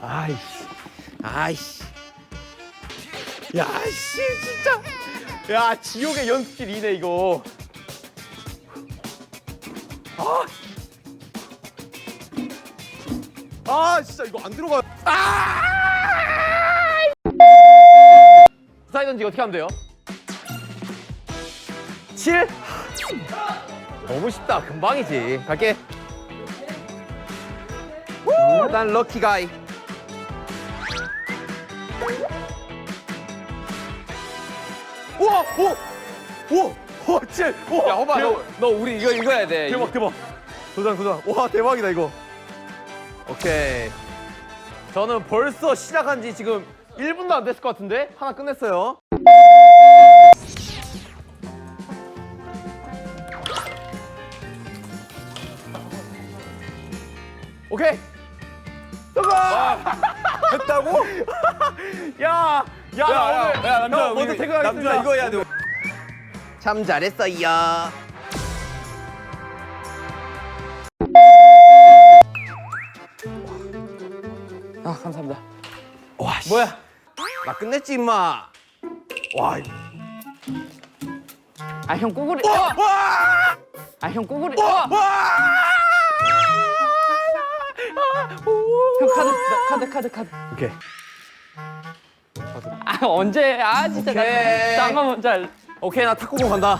아이씨. 아이씨. 야, 씨, 진짜. 야, 지옥의 연습실 이네, 이거. 아. 아, 진짜 이거 안 들어가요. 아! 사이 던지 어떻게 하면 돼요? 7? 너무 쉽다. 금방이지. 갈게. 우, 난 럭키 가이. 우와, 오, 오, 오, 칠, 오. 야, 호바, 대박, 너, 너 우리 이거 읽어야 돼. 대박, 대박. 도장, 도장. 와, 대박이다 이거. 오케이. 저는 벌써 시작한 지 지금 1분도 안 됐을 것 같은데 하나 끝냈어요. 오케이. 성공! 했다고? 야, 야, 나 오늘 야, 남자, 형, 먼저 우리 퇴근하겠습니다. 남자 이거 해야 돼. 참 잘했어요. 아, 감사합니다. 와, 씨. 뭐야? 나 끝냈지 임마. 와, 이- 아, 형 꼬구리. 와, 어! 와, 아, 형 꼬구리. 와, 카드, 나- 카드, 카드. 오케이. 아, 언제? 아, 진짜 오케이. 나 딴거 먼저. 오케이, 나 탁구공 간다.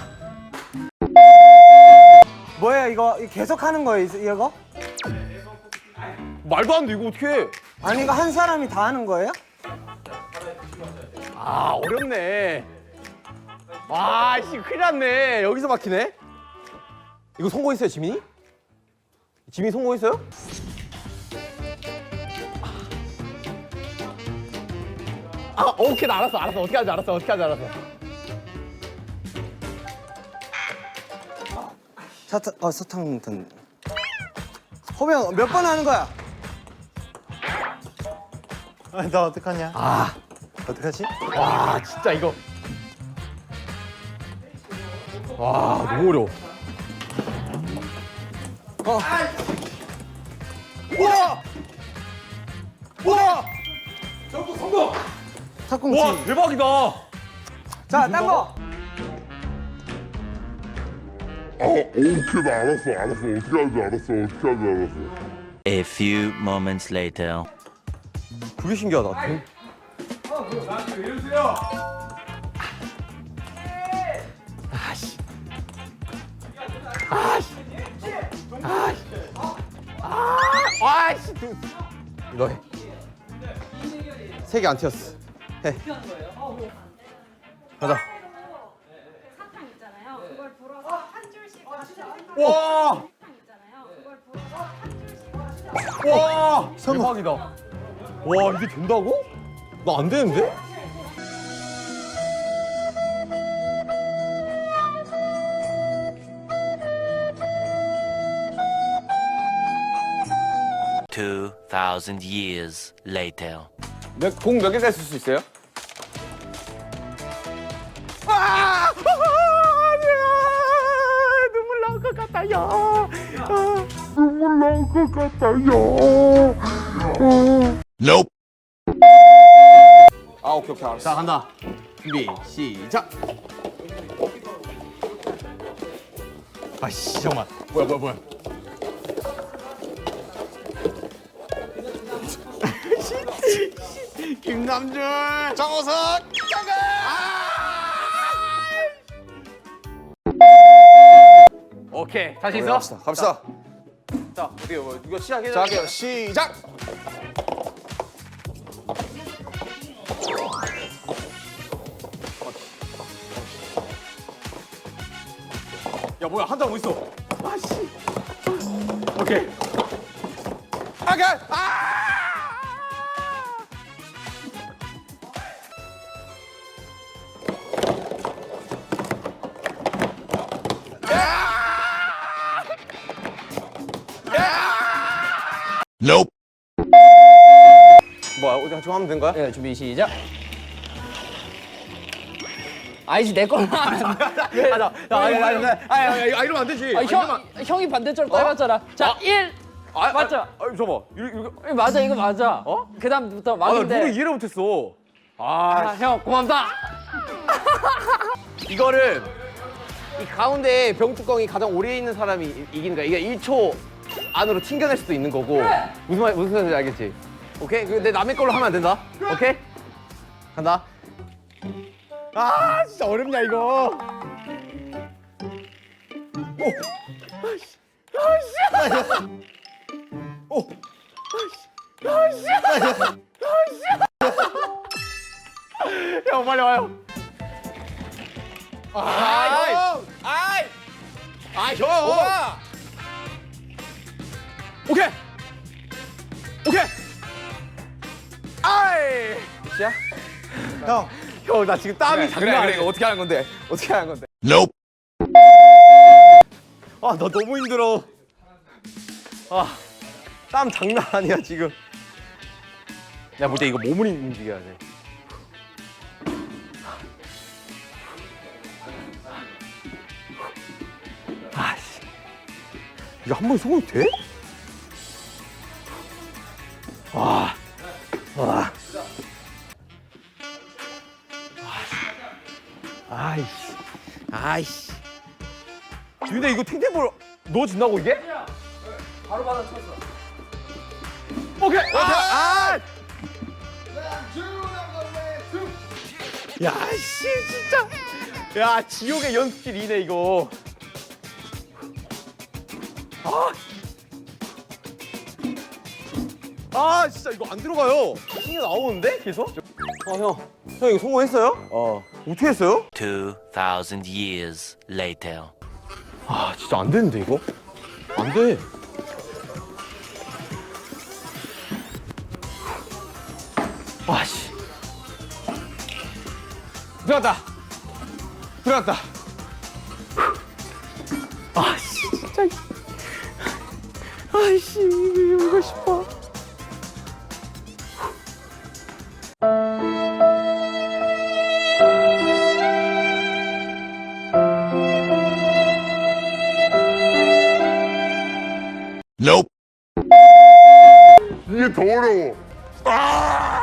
뭐야 이거 이거 계속 하는 거예요 이- 이거? 말도 안 돼. 이거 어떻게 해? 아니 이거 한 사람이 다 하는 거예요? 아, 어렵네. 와, 씨, 큰일 났네. 여기서 막히네. 이거 성공했어요, 지민이? 지민이 성공했어요? 아, 오케이, 나 알았어, 알았어. 어떻게 하지, 알았어, 어떻게 하지, 알았어. 사탕 어 사탕 던. 호병 몇번 하는 거야? 아니 나 어떡하냐? 아, 어떡하지? 와, 진짜 이거. 와, 너무 어려워. 어. 탁구치. 와, 대박이다. 자, 딴 거. 아, 오케이, 나 알았어, 알았어. 어떻게 하는지 알았어, 어떻게 하는지 알았어. A few moments later. 그게 신기하다. 아씨. 아씨. 아씨. 아, 아씨. 해. 해. 가자. 사탕 있잖아요. 그걸 불어서 한 줄씩 가져가. 와! 사탕 있잖아요. 그걸 불어서 한 줄씩 가져가. 와! 대박이다. 와, 이게 된다고? 나 안 되는데? Two thousand years later. 몇, 공몇개살수 있어요? 아! 아니야! 눈물 나올 것 같아요. 눈물 나올 것 같아요. Nope. 아, 오케이, 오케이, 알았어. 자, 간다. 준비, 시작. 아씨, 잠깐만. 뭐야, 뭐야, 뭐야. 김남준, 정호석, 정글. 오케이, 다시 있어. 갑시다. 갑시다. 자, 어떻게 뭐 이거 시작해. 자, 할게요. 시작! 야, 뭐야, 한장 어디 있어? 아씨. 오케이. 오케이! 아! Nope. 뭐야, 어디 같이 하면 된 거야? 네, 준비, 시작. 아이씨, 내 걸로 하면 안 돼. 야, 아니, 아니, 아니, 아니, 아니, 이러면 안 되지. 아, 형, 형이 반대쪽 빨갛잖아. 자, 일 아, 맞죠? 아, 아, 잠깐만. 이거, 맞아 이거 맞아. 어? 그 다음부터 아, 나 막인데. 이해를 못했어. 아, 아, 형 고맙다. 이거를 이 가운데 병뚜껑이 가장 오래 있는 사람이 이- 이기는 거야. 이게 1초 안으로 튕겨낼 수도 있는 거고. 무슨 말 무슨 말인지 알겠지? 오케이? 근데 남의 걸로 하면 안 된다. 오케이? 간다. 아, 진짜 어렵냐 이거. 형 빨리 와요. 아이, 아이, 아이, 형. 오 케이, 오케이. 아이. 자, 형. 형, 나 지금 땀이 장난 아니야. 이거 어떻게 하는 건데? 어떻게 하는 건데? Nope. 아, 나 너무 힘들어. 아, 땀 장난 아니야 지금. 야, 볼때 이거 몸을 움직여야 돼. 아씨, 이거 한 번에 성공이 돼? 근데 이거 탱탱볼 넣어준다고 이게? 바로 받아 쳤어. 오케이. 아, 아! 야, 씨, 진짜. 야, 지옥의 연습실이네 이거. 아. 아, 진짜 이거 안 들어가요. 튕겨 나오는데 계속? 아, 형. 형 이거 성공했어요? 어. 어떻게 했어요? 2,000 years later. 아 진짜 안 되는데 이거? 안 돼. 아씨. 들어갔다. 들어갔다. 아씨 진짜. 이거 이거 싶어. 이게 더 어려워. 아!